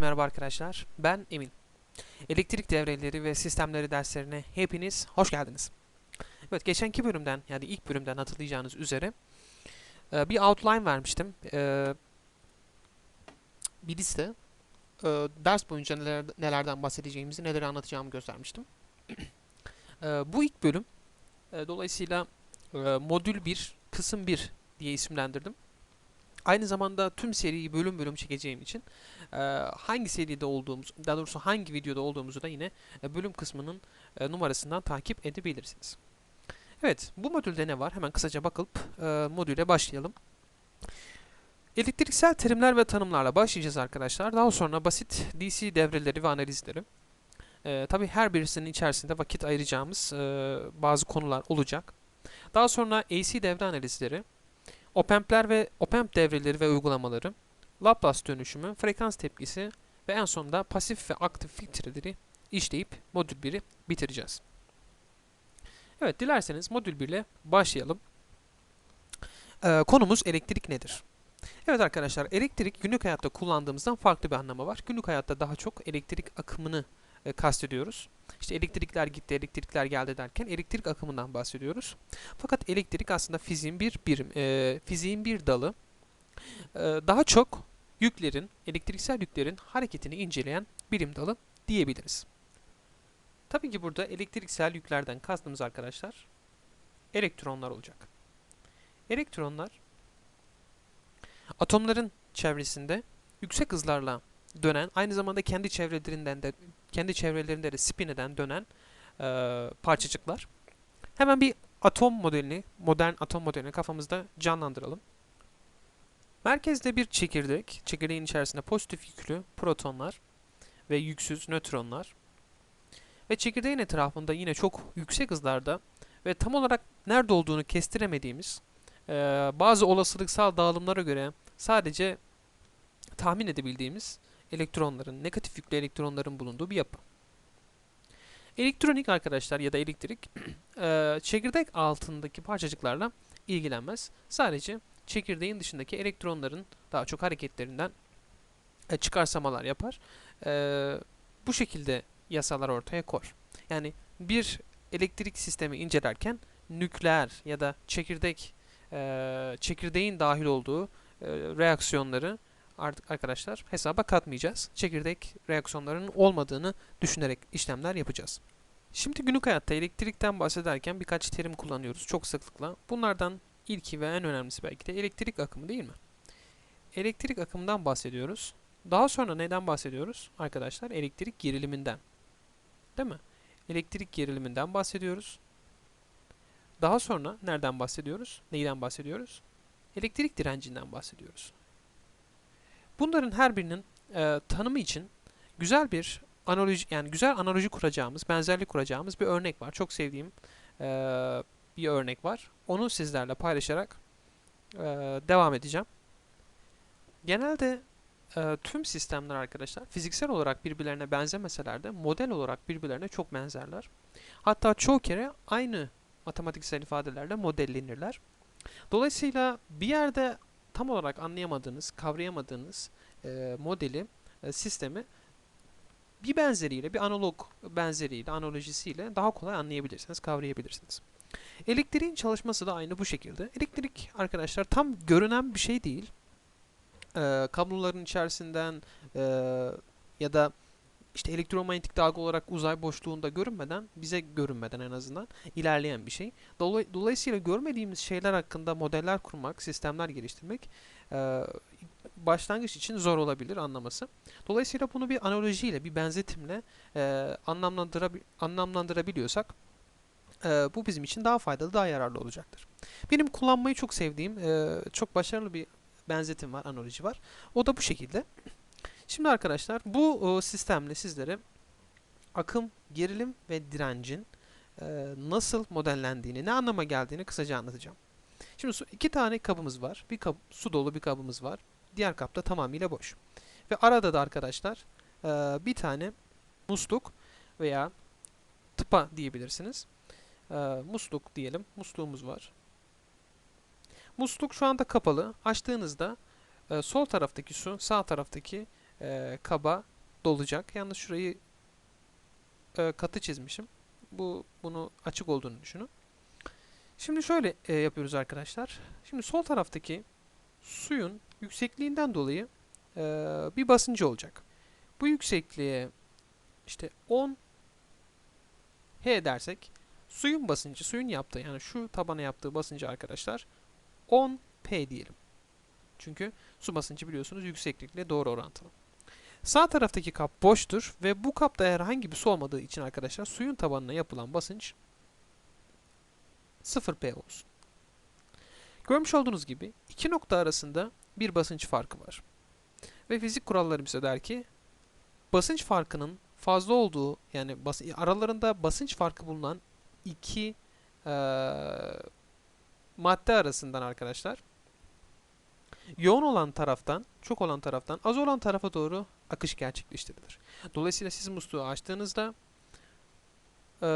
Merhaba arkadaşlar, ben Emin. Elektrik devreleri ve sistemleri derslerine hepiniz hoş geldiniz. Evet, geçenki bölümden, yani ilk bölümden hatırlayacağınız üzere e, bir outline vermiştim. E, Bir liste. E, Ders boyunca neler, nelerden bahsedeceğimizi, neleri anlatacağımı göstermiştim. Bu ilk bölüm, dolayısıyla modül 1, kısım 1 diye isimlendirdim. Aynı zamanda tüm seriyi bölüm bölüm çekeceğim için e, hangi seride olduğumuz, daha doğrusu hangi videoda olduğumuzu da yine e, bölüm kısmının e, numarasından takip edebilirsiniz. Evet, bu modülde ne var? Hemen kısaca bakıp e, modüle başlayalım. Elektriksel terimler ve tanımlarla başlayacağız arkadaşlar. Daha sonra basit DC devreleri ve analizleri. E, tabii her birisinin içerisinde vakit ayıracağımız e, bazı konular olacak. Daha sonra AC devre analizleri, Opamp'ler ve opamp devreleri ve uygulamaları, Laplace dönüşümü, frekans tepkisi ve en sonunda pasif ve aktif filtreleri işleyip modül 1'i bitireceğiz. Evet, dilerseniz modül 1 ile başlayalım. Ee, konumuz elektrik nedir? Evet arkadaşlar, elektrik günlük hayatta kullandığımızdan farklı bir anlamı var. Günlük hayatta daha çok elektrik akımını e, kastediyoruz. İşte elektrikler gitti, elektrikler geldi derken elektrik akımından bahsediyoruz. Fakat elektrik aslında fiziğin bir birim, e, fiziğin bir dalı. E, daha çok yüklerin, elektriksel yüklerin hareketini inceleyen bilim dalı diyebiliriz. Tabii ki burada elektriksel yüklerden kastımız arkadaşlar elektronlar olacak. Elektronlar atomların çevresinde yüksek hızlarla dönen, aynı zamanda kendi çevrelerinden de kendi çevrelerinde de spin eden dönen e, parçacıklar. Hemen bir atom modelini, modern atom modelini kafamızda canlandıralım. Merkezde bir çekirdek, çekirdeğin içerisinde pozitif yüklü protonlar ve yüksüz nötronlar ve çekirdeğin etrafında yine çok yüksek hızlarda ve tam olarak nerede olduğunu kestiremediğimiz e, bazı olasılıksal dağılımlara göre sadece tahmin edebildiğimiz elektronların, negatif yüklü elektronların bulunduğu bir yapı. Elektronik arkadaşlar ya da elektrik çekirdek altındaki parçacıklarla ilgilenmez. Sadece çekirdeğin dışındaki elektronların daha çok hareketlerinden çıkarsamalar yapar. Bu şekilde yasalar ortaya koyar. Yani bir elektrik sistemi incelerken nükleer ya da çekirdek çekirdeğin dahil olduğu reaksiyonları artık arkadaşlar hesaba katmayacağız. Çekirdek reaksiyonlarının olmadığını düşünerek işlemler yapacağız. Şimdi günlük hayatta elektrikten bahsederken birkaç terim kullanıyoruz çok sıklıkla. Bunlardan ilki ve en önemlisi belki de elektrik akımı değil mi? Elektrik akımından bahsediyoruz. Daha sonra neden bahsediyoruz? Arkadaşlar elektrik geriliminden. Değil mi? Elektrik geriliminden bahsediyoruz. Daha sonra nereden bahsediyoruz? Neyden bahsediyoruz? Elektrik direncinden bahsediyoruz. Bunların her birinin e, tanımı için güzel bir analoji yani güzel analoji kuracağımız, benzerlik kuracağımız bir örnek var. Çok sevdiğim e, bir örnek var. Onu sizlerle paylaşarak e, devam edeceğim. Genelde e, tüm sistemler arkadaşlar fiziksel olarak birbirlerine benzemeseler de model olarak birbirlerine çok benzerler. Hatta çoğu kere aynı matematiksel ifadelerle modellenirler. Dolayısıyla bir yerde tam olarak anlayamadığınız, kavrayamadığınız e, modeli, e, sistemi bir benzeriyle, bir analog benzeriyle, analojisiyle daha kolay anlayabilirsiniz, kavrayabilirsiniz. Elektriğin çalışması da aynı bu şekilde. Elektrik arkadaşlar tam görünen bir şey değil. E, kabloların içerisinden e, ya da işte elektromanyetik dalga olarak uzay boşluğunda görünmeden, bize görünmeden en azından ilerleyen bir şey. Dolay dolayısıyla görmediğimiz şeyler hakkında modeller kurmak, sistemler geliştirmek e, başlangıç için zor olabilir anlaması. Dolayısıyla bunu bir analojiyle, bir benzetimle e, anlamlandırabi anlamlandırabiliyorsak e, bu bizim için daha faydalı, daha yararlı olacaktır. Benim kullanmayı çok sevdiğim, e, çok başarılı bir benzetim var, analoji var. O da bu şekilde. Şimdi arkadaşlar bu e, sistemle sizlere akım, gerilim ve direncin e, nasıl modellendiğini, ne anlama geldiğini kısaca anlatacağım. Şimdi iki tane kabımız var. Bir kap, su dolu bir kabımız var. Diğer kap da tamamıyla boş. Ve arada da arkadaşlar e, bir tane musluk veya tıpa diyebilirsiniz. Musluk diyelim. Musluğumuz var. Musluk şu anda kapalı. Açtığınızda sol taraftaki su sağ taraftaki e, kaba dolacak. Yalnız şurayı e, katı çizmişim. Bu bunu açık olduğunu düşünün. Şimdi şöyle e, yapıyoruz arkadaşlar. Şimdi sol taraftaki suyun yüksekliğinden dolayı e, bir basıncı olacak. Bu yüksekliğe işte 10 H dersek suyun basıncı, suyun yaptığı yani şu tabana yaptığı basıncı arkadaşlar 10 P diyelim. Çünkü su basıncı biliyorsunuz yükseklikle doğru orantılı. Sağ taraftaki kap boştur ve bu kapta herhangi bir su olmadığı için arkadaşlar suyun tabanına yapılan basınç 0P olsun. Görmüş olduğunuz gibi iki nokta arasında bir basınç farkı var. Ve fizik kuralları bize der ki basınç farkının fazla olduğu yani bas aralarında basınç farkı bulunan iki eee, madde arasından arkadaşlar yoğun olan taraftan, çok olan taraftan az olan tarafa doğru akış gerçekleştirilir. Dolayısıyla siz musluğu açtığınızda eee,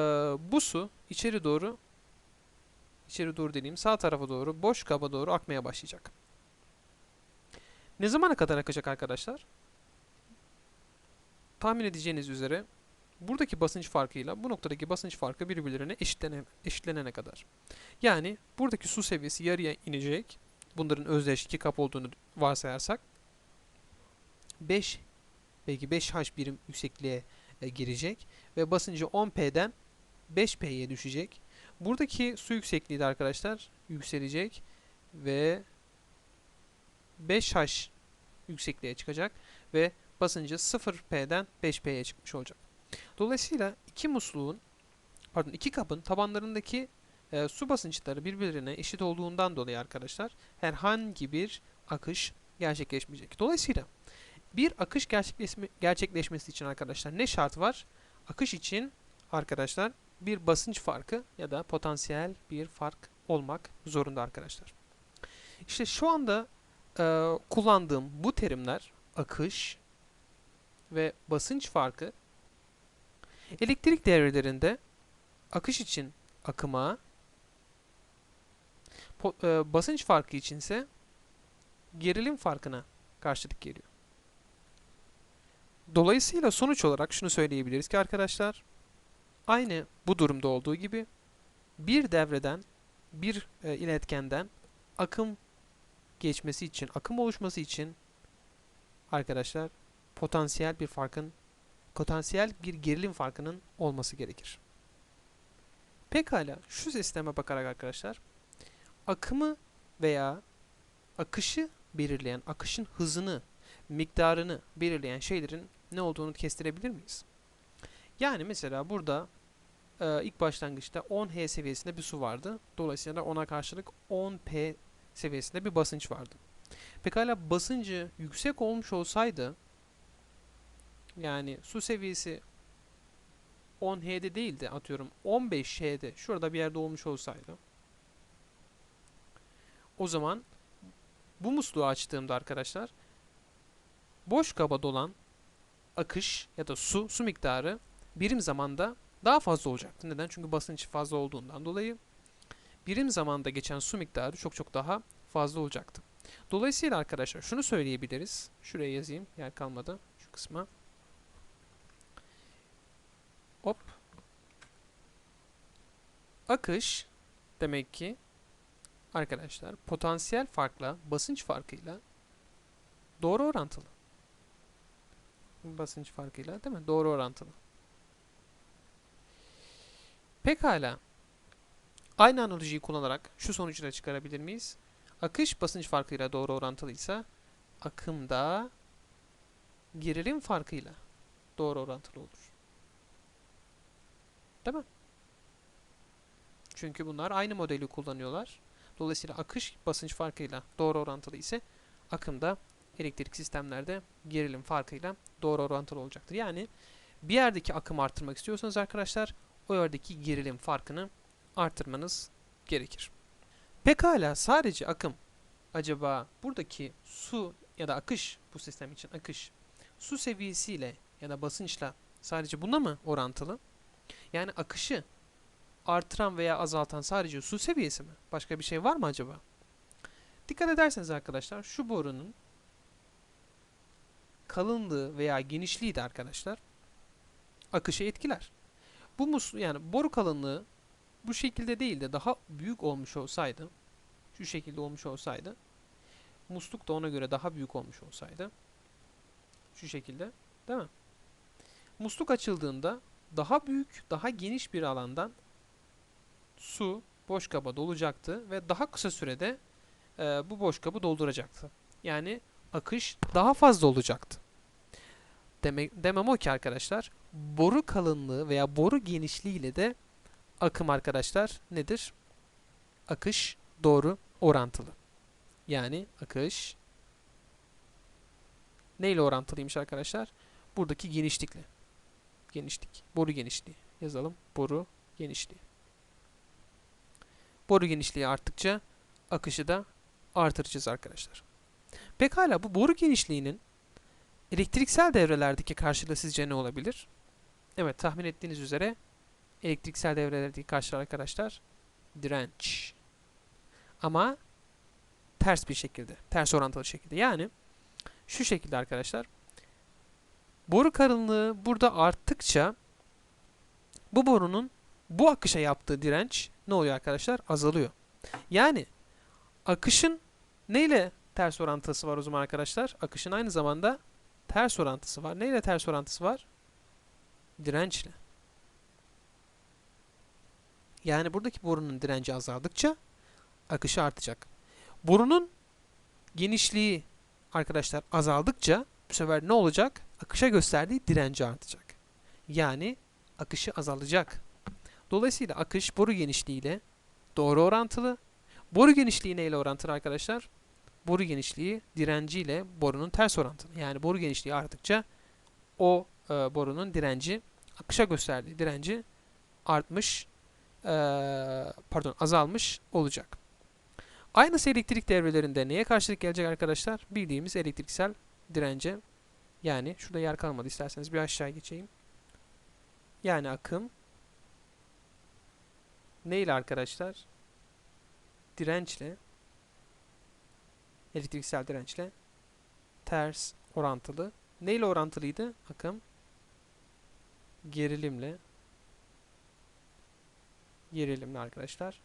bu su içeri doğru içeri doğru dediğim sağ tarafa doğru boş kaba doğru akmaya başlayacak. Ne zamana kadar akacak arkadaşlar? Tahmin edeceğiniz üzere buradaki basınç farkıyla bu noktadaki basınç farkı birbirlerine eşitlene, eşitlenene kadar. Yani buradaki su seviyesi yarıya inecek. Bunların özdeş iki kap olduğunu varsayarsak 5 belki 5H birim yüksekliğe e, girecek ve basıncı 10P'den 5P'ye düşecek. Buradaki su yüksekliği de arkadaşlar yükselecek ve 5H yüksekliğe çıkacak ve basıncı 0P'den 5P'ye çıkmış olacak. Dolayısıyla iki musluğun pardon iki kabın tabanlarındaki e, su basınçları birbirine eşit olduğundan dolayı arkadaşlar herhangi bir akış gerçekleşmeyecek. Dolayısıyla bir akış gerçekleşme, gerçekleşmesi için arkadaşlar ne şart var? Akış için arkadaşlar bir basınç farkı ya da potansiyel bir fark olmak zorunda arkadaşlar. İşte şu anda e, kullandığım bu terimler akış ve basınç farkı elektrik devrelerinde akış için akıma e, basınç farkı içinse gerilim farkına karşılık geliyor. Dolayısıyla sonuç olarak şunu söyleyebiliriz ki arkadaşlar aynı bu durumda olduğu gibi bir devreden bir e, iletkenden akım geçmesi için, akım oluşması için arkadaşlar potansiyel bir farkın potansiyel bir gerilim farkının olması gerekir. Pekala şu sisteme bakarak arkadaşlar akımı veya akışı belirleyen, akışın hızını, miktarını belirleyen şeylerin ne olduğunu kestirebilir miyiz? Yani mesela burada e, ilk başlangıçta 10H seviyesinde bir su vardı. Dolayısıyla ona karşılık 10P seviyesinde bir basınç vardı. Pekala basıncı yüksek olmuş olsaydı yani su seviyesi 10H'de değildi atıyorum 15H'de şurada bir yerde olmuş olsaydı o zaman bu musluğu açtığımda arkadaşlar boş kaba dolan akış ya da su, su miktarı birim zamanda daha fazla olacaktı. Neden? Çünkü basınç fazla olduğundan dolayı birim zamanda geçen su miktarı çok çok daha fazla olacaktı. Dolayısıyla arkadaşlar şunu söyleyebiliriz. Şuraya yazayım. Yer kalmadı. Şu kısma. Hop. Akış demek ki arkadaşlar potansiyel farkla basınç farkıyla doğru orantılı. Basınç farkıyla değil mi? Doğru orantılı. Pekala. Aynı analojiyi kullanarak şu sonucu da çıkarabilir miyiz? Akış basınç farkıyla doğru orantılıysa akım da gerilim farkıyla doğru orantılı olur. Değil mi? Çünkü bunlar aynı modeli kullanıyorlar. Dolayısıyla akış basınç farkıyla doğru orantılı ise akım da elektrik sistemlerde gerilim farkıyla doğru orantılı olacaktır. Yani bir yerdeki akım arttırmak istiyorsanız arkadaşlar o yerdeki gerilim farkını artırmanız gerekir. Pekala sadece akım acaba buradaki su ya da akış bu sistem için akış su seviyesiyle ya da basınçla sadece buna mı orantılı? Yani akışı artıran veya azaltan sadece su seviyesi mi? Başka bir şey var mı acaba? Dikkat ederseniz arkadaşlar şu borunun kalınlığı veya genişliği de arkadaşlar akışı etkiler. Bu mus yani boru kalınlığı bu şekilde değil de daha büyük olmuş olsaydı şu şekilde olmuş olsaydı musluk da ona göre daha büyük olmuş olsaydı şu şekilde değil mi? Musluk açıldığında daha büyük, daha geniş bir alandan su boş kaba dolacaktı ve daha kısa sürede e, bu boş kabı dolduracaktı. Yani akış daha fazla olacaktı. Demek, demem o ki arkadaşlar boru kalınlığı veya boru genişliği ile de akım arkadaşlar nedir? Akış doğru orantılı. Yani akış neyle orantılıymış arkadaşlar? Buradaki genişlikle. Genişlik. Boru genişliği. Yazalım. Boru genişliği. Boru genişliği arttıkça akışı da artıracağız arkadaşlar. Pekala bu boru genişliğinin elektriksel devrelerdeki karşılığı sizce ne olabilir? Evet tahmin ettiğiniz üzere elektriksel devrelerdeki karşılığı arkadaşlar direnç. Ama ters bir şekilde, ters orantılı şekilde. Yani şu şekilde arkadaşlar. Boru kalınlığı burada arttıkça bu borunun bu akışa yaptığı direnç ne oluyor arkadaşlar? Azalıyor. Yani akışın neyle ters orantısı var o zaman arkadaşlar? Akışın aynı zamanda ters orantısı var. Neyle ters orantısı var? Dirençle. Yani buradaki borunun direnci azaldıkça akışı artacak. Borunun genişliği arkadaşlar azaldıkça bu sefer ne olacak? Akışa gösterdiği direnci artacak. Yani akışı azalacak. Dolayısıyla akış boru genişliğiyle doğru orantılı. Boru genişliği neyle orantılı arkadaşlar? Boru genişliği direnciyle borunun ters orantılı. Yani boru genişliği arttıkça o e, borunun direnci akışa gösterdiği direnci artmış e, pardon azalmış olacak. Aynısı elektrik devrelerinde neye karşılık gelecek arkadaşlar? Bildiğimiz elektriksel dirence. Yani şurada yer kalmadı isterseniz bir aşağı geçeyim. Yani akım ne ile arkadaşlar? Dirençle elektriksel dirençle ters orantılı. Ne ile orantılıydı? Akım gerilimle gerilimle arkadaşlar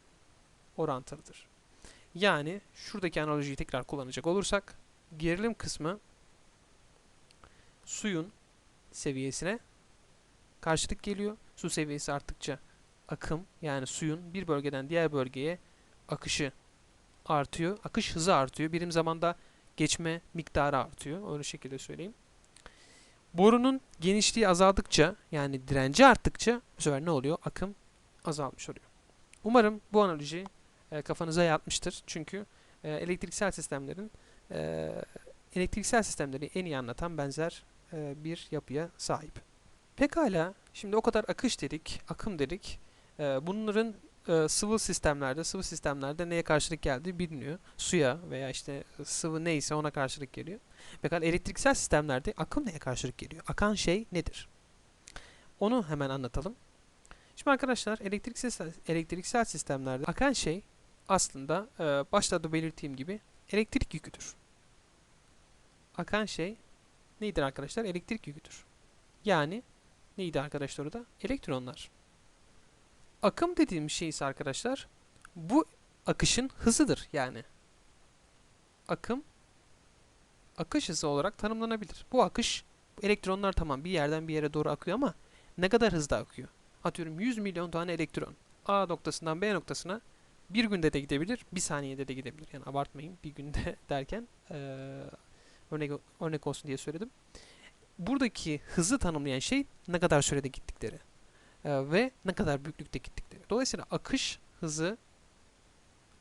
orantılıdır. Yani şuradaki analojiyi tekrar kullanacak olursak gerilim kısmı suyun seviyesine karşılık geliyor. Su seviyesi arttıkça akım yani suyun bir bölgeden diğer bölgeye akışı artıyor. Akış hızı artıyor. Birim zamanda geçme miktarı artıyor. Öyle şekilde söyleyeyim. Borunun genişliği azaldıkça yani direnci arttıkça bu sefer ne oluyor? Akım azalmış oluyor. Umarım bu analoji e, kafanıza yatmıştır. Çünkü e, elektriksel sistemlerin e, elektriksel sistemleri en iyi anlatan benzer e, bir yapıya sahip. Pekala, şimdi o kadar akış dedik, akım dedik. E, bunların e, sıvı sistemlerde, sıvı sistemlerde neye karşılık geldiği biliniyor. Suya veya işte sıvı neyse ona karşılık geliyor. Pekala elektriksel sistemlerde akım neye karşılık geliyor? Akan şey nedir? Onu hemen anlatalım. Şimdi arkadaşlar elektriksel, elektriksel sistemlerde akan şey aslında e, başta da belirttiğim gibi elektrik yüküdür. Akan şey neydir arkadaşlar? Elektrik yüküdür. Yani neydi arkadaşlar orada? Elektronlar. Akım dediğimiz şey ise arkadaşlar bu akışın hızıdır yani. Akım akış hızı olarak tanımlanabilir. Bu akış elektronlar tamam bir yerden bir yere doğru akıyor ama ne kadar hızda akıyor? Atıyorum 100 milyon tane elektron A noktasından B noktasına bir günde de gidebilir, bir saniyede de gidebilir. Yani abartmayın bir günde derken e, örnek, örnek olsun diye söyledim. Buradaki hızı tanımlayan şey ne kadar sürede gittikleri ve ne kadar büyüklükte gittikleri. Dolayısıyla akış hızı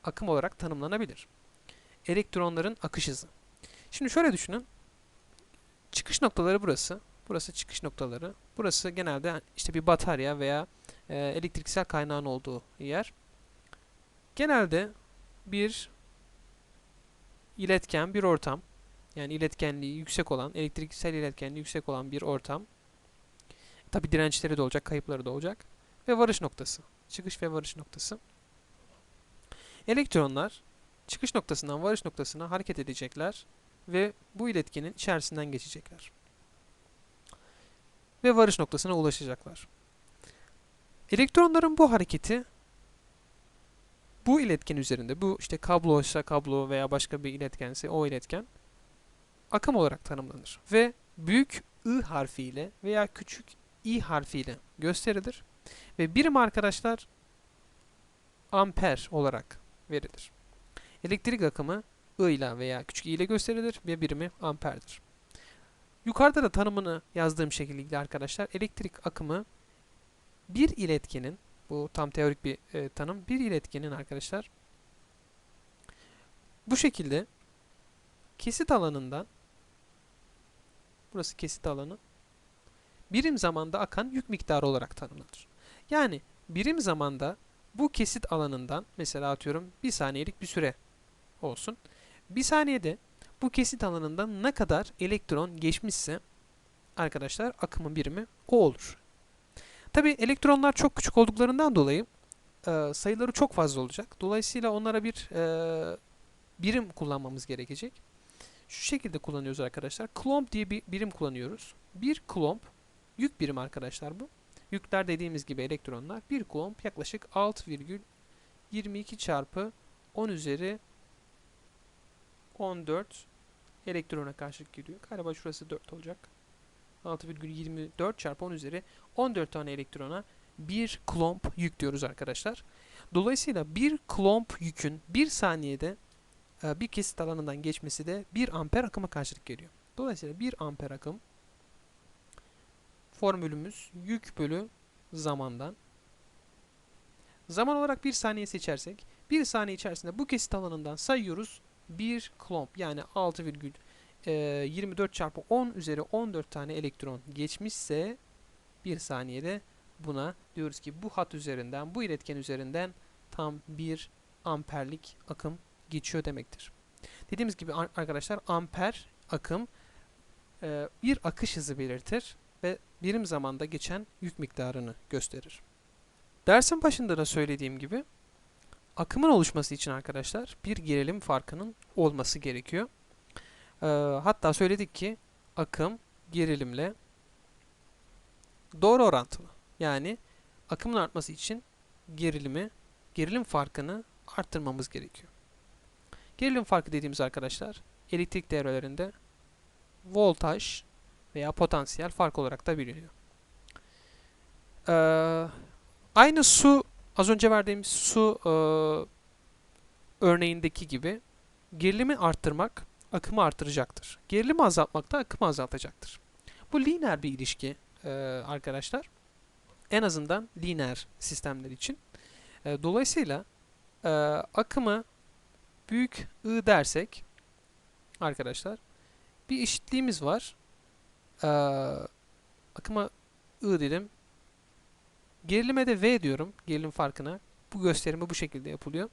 akım olarak tanımlanabilir. Elektronların akış hızı. Şimdi şöyle düşünün. Çıkış noktaları burası. Burası çıkış noktaları. Burası genelde işte bir batarya veya e, elektriksel kaynağın olduğu yer. Genelde bir iletken bir ortam yani iletkenliği yüksek olan, elektriksel iletkenliği yüksek olan bir ortam. Tabi dirençleri de olacak, kayıpları da olacak. Ve varış noktası. Çıkış ve varış noktası. Elektronlar çıkış noktasından varış noktasına hareket edecekler ve bu iletkenin içerisinden geçecekler. Ve varış noktasına ulaşacaklar. Elektronların bu hareketi bu iletken üzerinde, bu işte kabloysa kablo veya başka bir iletkense o iletken akım olarak tanımlanır. Ve büyük I harfiyle veya küçük I harfiyle gösterilir. Ve birim arkadaşlar amper olarak verilir. Elektrik akımı I ile veya küçük i ile gösterilir ve birimi amperdir. Yukarıda da tanımını yazdığım şekilde arkadaşlar elektrik akımı bir iletkenin bu tam teorik bir e, tanım bir iletkenin arkadaşlar bu şekilde kesit alanından burası kesit alanı birim zamanda akan yük miktarı olarak tanımlanır. Yani birim zamanda bu kesit alanından mesela atıyorum bir saniyelik bir süre olsun. Bir saniyede bu kesit alanından ne kadar elektron geçmişse arkadaşlar akımın birimi o olur. Tabi elektronlar çok küçük olduklarından dolayı e, sayıları çok fazla olacak. Dolayısıyla onlara bir e, birim kullanmamız gerekecek. Şu şekilde kullanıyoruz arkadaşlar. Klomp diye bir birim kullanıyoruz. Bir klomp yük birim arkadaşlar bu. Yükler dediğimiz gibi elektronlar. Bir klomp yaklaşık 6,22 çarpı 10 üzeri 14 elektrona karşılık geliyor. Galiba şurası 4 olacak. 6,24 çarpı 10 üzeri 14 tane elektrona bir klomp yük diyoruz arkadaşlar. Dolayısıyla bir klomp yükün bir saniyede e, bir kesit alanından geçmesi de 1 amper akıma karşılık geliyor. Dolayısıyla 1 amper akım formülümüz yük bölü zamandan. Zaman olarak 1 saniye seçersek 1 saniye içerisinde bu kesit alanından sayıyoruz. 1 klomp yani 6,24 çarpı 10 üzeri 14 tane elektron geçmişse 1 saniyede buna diyoruz ki bu hat üzerinden bu iletken üzerinden tam 1 amperlik akım geçiyor demektir. Dediğimiz gibi arkadaşlar amper akım e, bir akış hızı belirtir ve birim zamanda geçen yük miktarını gösterir. Dersin başında da söylediğim gibi akımın oluşması için arkadaşlar bir gerilim farkının olması gerekiyor. Ee, hatta söyledik ki akım gerilimle doğru orantılı. Yani akımın artması için gerilimi, gerilim farkını arttırmamız gerekiyor. Gerilim farkı dediğimiz arkadaşlar elektrik devrelerinde voltaj veya potansiyel fark olarak da biliniyor. Ee, aynı su az önce verdiğimiz su e, örneğindeki gibi gerilimi arttırmak akımı artıracaktır. Gerilimi azaltmak da akımı azaltacaktır. Bu lineer bir ilişki e, arkadaşlar. En azından lineer sistemler için. E, dolayısıyla e, akımı büyük I dersek arkadaşlar bir eşitliğimiz var. E, akıma I dedim. Gerilime de V diyorum. Gerilim farkına. Bu gösterimi bu şekilde yapılıyor.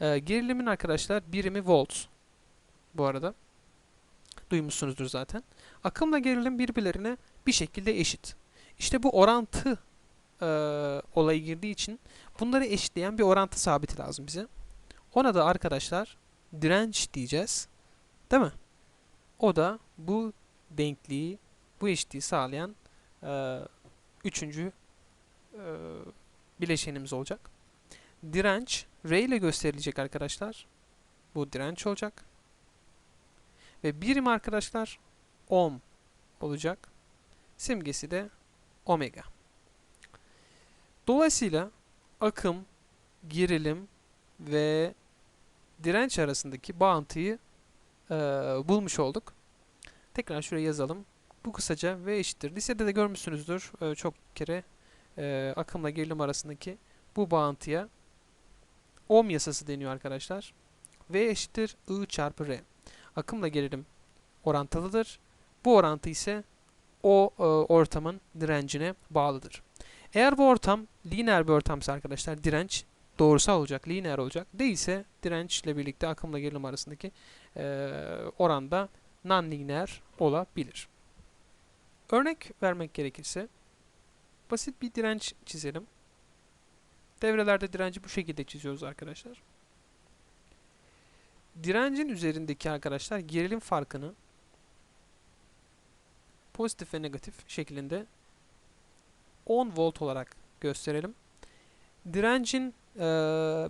E, gerilimin arkadaşlar birimi volt. Bu arada. Duymuşsunuzdur zaten. Akımla gerilim birbirlerine bir şekilde eşit. İşte bu orantı e, olayı girdiği için bunları eşitleyen bir orantı sabiti lazım bize. Ona da arkadaşlar direnç diyeceğiz. Değil mi? O da bu denkliği, bu eşitliği sağlayan e, üçüncü e, bileşenimiz olacak. Direnç R ile gösterilecek arkadaşlar. Bu direnç olacak. Ve birim arkadaşlar ohm olacak. Simgesi de omega. Dolayısıyla akım, gerilim ve direnç arasındaki bağıntıyı e, bulmuş olduk. Tekrar şuraya yazalım. Bu kısaca V eşittir. Lisede de görmüşsünüzdür e, çok kere e, akımla gerilim arasındaki bu bağıntıya ohm yasası deniyor arkadaşlar. V eşittir I çarpı R. Akımla gerilim orantılıdır. Bu orantı ise o e, ortamın direncine bağlıdır. Eğer bu ortam lineer bir ortamsa arkadaşlar direnç doğrusal olacak, lineer olacak. Değilse dirençle birlikte akımla gerilim arasındaki e, oranda non-lineer olabilir. Örnek vermek gerekirse basit bir direnç çizelim. Devrelerde direnci bu şekilde çiziyoruz arkadaşlar. direncin üzerindeki arkadaşlar gerilim farkını pozitif ve negatif şeklinde 10 volt olarak gösterelim. Direncin eee,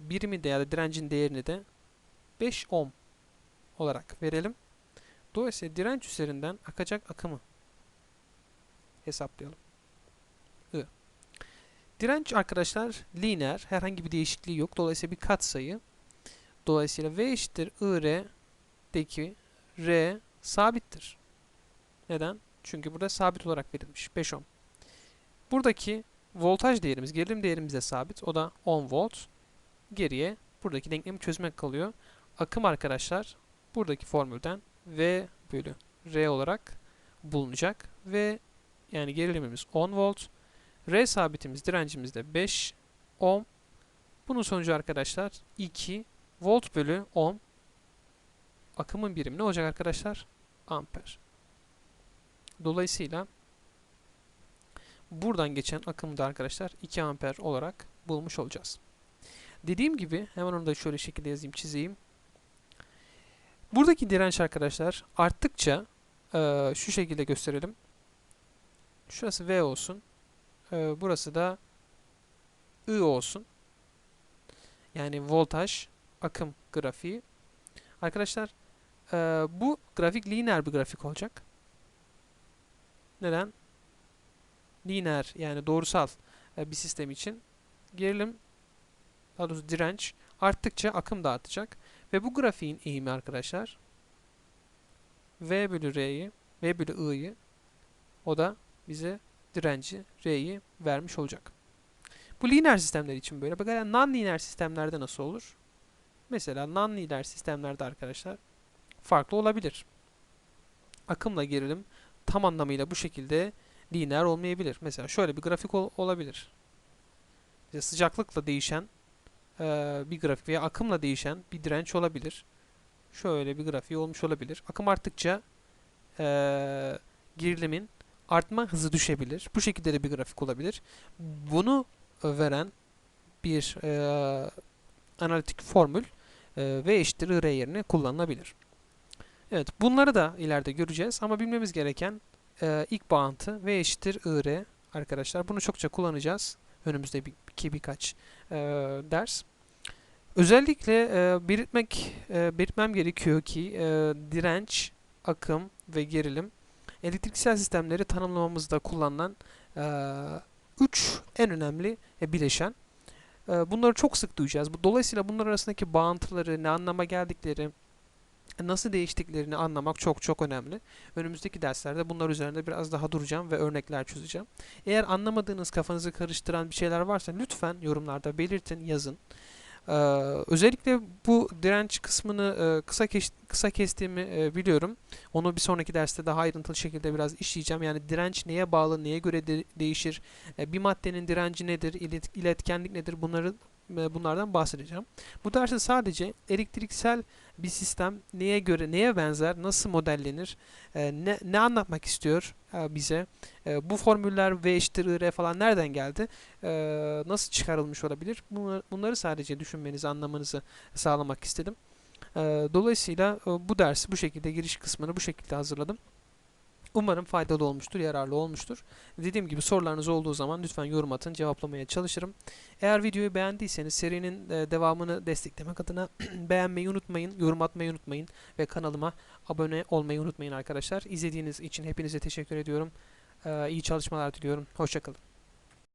birimi de ya da direncin değerini de 5 ohm olarak verelim. Dolayısıyla direnç üzerinden akacak akımı hesaplayalım. I. Direnç arkadaşlar lineer, herhangi bir değişikliği yok. Dolayısıyla bir katsayı. Dolayısıyla V eşittir IR'deki R sabittir. Neden? Çünkü burada sabit olarak verilmiş. 5 ohm. Buradaki voltaj değerimiz, gerilim değerimiz de sabit. O da 10 volt. Geriye buradaki denklemi çözmek kalıyor. Akım arkadaşlar buradaki formülden V bölü R olarak bulunacak. Ve yani gerilimimiz 10 volt. R sabitimiz, direncimiz de 5 ohm. Bunun sonucu arkadaşlar 2 volt bölü ohm. Akımın birimi ne olacak arkadaşlar? Amper. Dolayısıyla buradan geçen akımı da arkadaşlar 2 amper olarak bulmuş olacağız. Dediğim gibi hemen onu da şöyle şekilde yazayım, çizeyim. Buradaki direnç arkadaşlar arttıkça şu şekilde gösterelim. Şurası V olsun. Eee, burası da I olsun. Yani voltaj akım grafiği. Arkadaşlar eee, bu grafik lineer bir grafik olacak. Neden? Lineer yani doğrusal e, bir sistem için gerilim daha doğrusu direnç arttıkça akım da artacak. Ve bu grafiğin eğimi arkadaşlar V bölü R'yi V bölü I'yi o da bize direnci R'yi vermiş olacak. Bu lineer sistemler için böyle. Bakalım non-lineer sistemlerde nasıl olur? Mesela non-lineer sistemlerde arkadaşlar farklı olabilir. Akımla gerilim tam anlamıyla bu şekilde lineer olmayabilir. Mesela şöyle bir grafik ol- olabilir. Mesela sıcaklıkla değişen eee, bir grafik veya akımla değişen bir direnç olabilir. Şöyle bir grafiği olmuş olabilir. Akım arttıkça eee, gerilimin artma hızı düşebilir. Bu şekilde de bir grafik olabilir. Bunu e, veren bir eee, analitik formül eee, V eşittir R yerine kullanılabilir. Evet, bunları da ileride göreceğiz ama bilmemiz gereken eee, ilk bağıntı V eşittir IR arkadaşlar. Bunu çokça kullanacağız önümüzde bir, ki birkaç eee, ders. Özellikle eee, belirtmek eee, belirtmem gerekiyor ki eee, direnç, akım ve gerilim elektriksel sistemleri tanımlamamızda kullanılan eee, üç en önemli e, bileşen. Eee, bunları çok sık duyacağız. Dolayısıyla bunlar arasındaki bağıntıları, ne anlama geldikleri, nasıl değiştiklerini anlamak çok çok önemli. Önümüzdeki derslerde bunlar üzerinde biraz daha duracağım ve örnekler çözeceğim. Eğer anlamadığınız, kafanızı karıştıran bir şeyler varsa lütfen yorumlarda belirtin, yazın. Ee, özellikle bu direnç kısmını e, kısa kes- kısa kestiğimi e, biliyorum. Onu bir sonraki derste daha ayrıntılı şekilde biraz işleyeceğim. Yani direnç neye bağlı, neye göre de- değişir, e, bir maddenin direnci nedir, ilet- iletkenlik nedir bunları e, bunlardan bahsedeceğim. Bu derste sadece elektriksel bir sistem neye göre, neye benzer, nasıl modellenir, e, ne, ne anlatmak istiyor e, bize, e, bu formüller V eşittir IR falan nereden geldi, e, nasıl çıkarılmış olabilir, bunları, bunları sadece düşünmenizi, anlamanızı sağlamak istedim. E, dolayısıyla e, bu dersi bu şekilde, giriş kısmını bu şekilde hazırladım. Umarım faydalı olmuştur, yararlı olmuştur. Dediğim gibi sorularınız olduğu zaman lütfen yorum atın, cevaplamaya çalışırım. Eğer videoyu beğendiyseniz serinin e, devamını desteklemek adına beğenmeyi unutmayın, yorum atmayı unutmayın ve kanalıma abone olmayı unutmayın arkadaşlar. İzlediğiniz için hepinize teşekkür ediyorum. Ee, iyi çalışmalar diliyorum. Hoşçakalın.